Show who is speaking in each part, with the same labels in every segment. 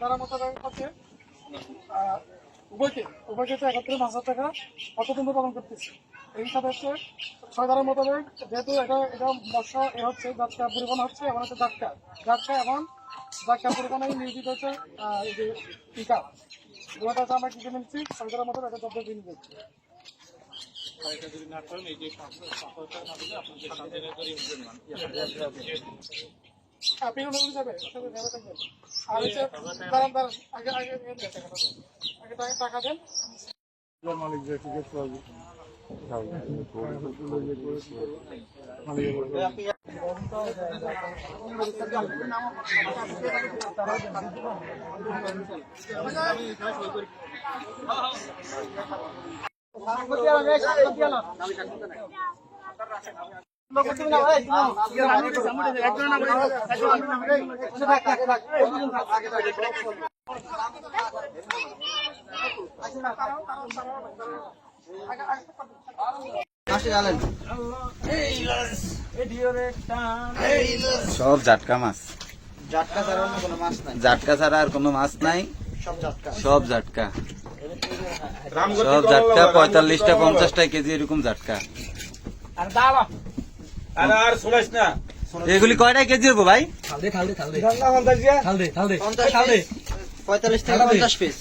Speaker 1: ধারা মোতাবেক হচ্ছে উভয়কে উভয়কে তো একত্রে পাঁচ হাজার টাকা অর্থদণ্ড প্রদান করতেছে। এই হিসাবে হচ্ছে ছয় ধারা মোতাবেক যেহেতু এটা এটা মৎস্য এ হচ্ছে জাতকা পরিবহন হচ্ছে এবং হচ্ছে জাতকা। জাতকা এবং জাতকা পরিবহনে নিয়োজিত হচ্ছে এই যে টিকা দুটা হচ্ছে আমরা কিনে নিচ্ছি? ছয় ধারা মোতাবেক এটা নিচ্ছি আপনি অনুমতি যাবে সাথে যাবে আর হচ্ছে দাঁড়ান দাঁড়ান আগে আগে আগে টাকা টাকা দেন। মালিক যে
Speaker 2: সব জাটকা মাছ।
Speaker 3: জাটকা ছাড়া অন্য কোনো মাছ নাই
Speaker 2: জাটকা ছাড়া আর কোনো মাছ নাই।
Speaker 3: সব জাটকা।
Speaker 2: সব জাটকা, পঁয়তাল্লিশটা, পঞ্চাশটা কেজি এরকম জাটকা। এগুলি কয়টা কেজি হব ভাই?
Speaker 3: পঁয়তাল্লিশ থেকে পঞ্চাশ পিস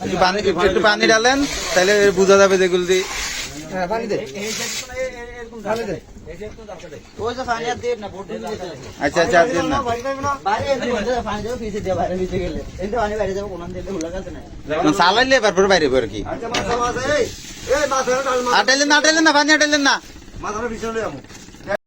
Speaker 2: একটু পানি একটু পানি ডালেন তাহলে বোঝা যাবে যেগুলি দিয়ে
Speaker 3: ওই যে পানি আর দিয়ে না। বোট দিয়ে দিতে লাগে।
Speaker 2: আচ্ছা আচ্ছা দিন না চালাইলে তারপর বাইরে আর কি আটাইলেন না আটাইলেন না পানি আটাইলেন না।
Speaker 4: মাথাটা পিছনে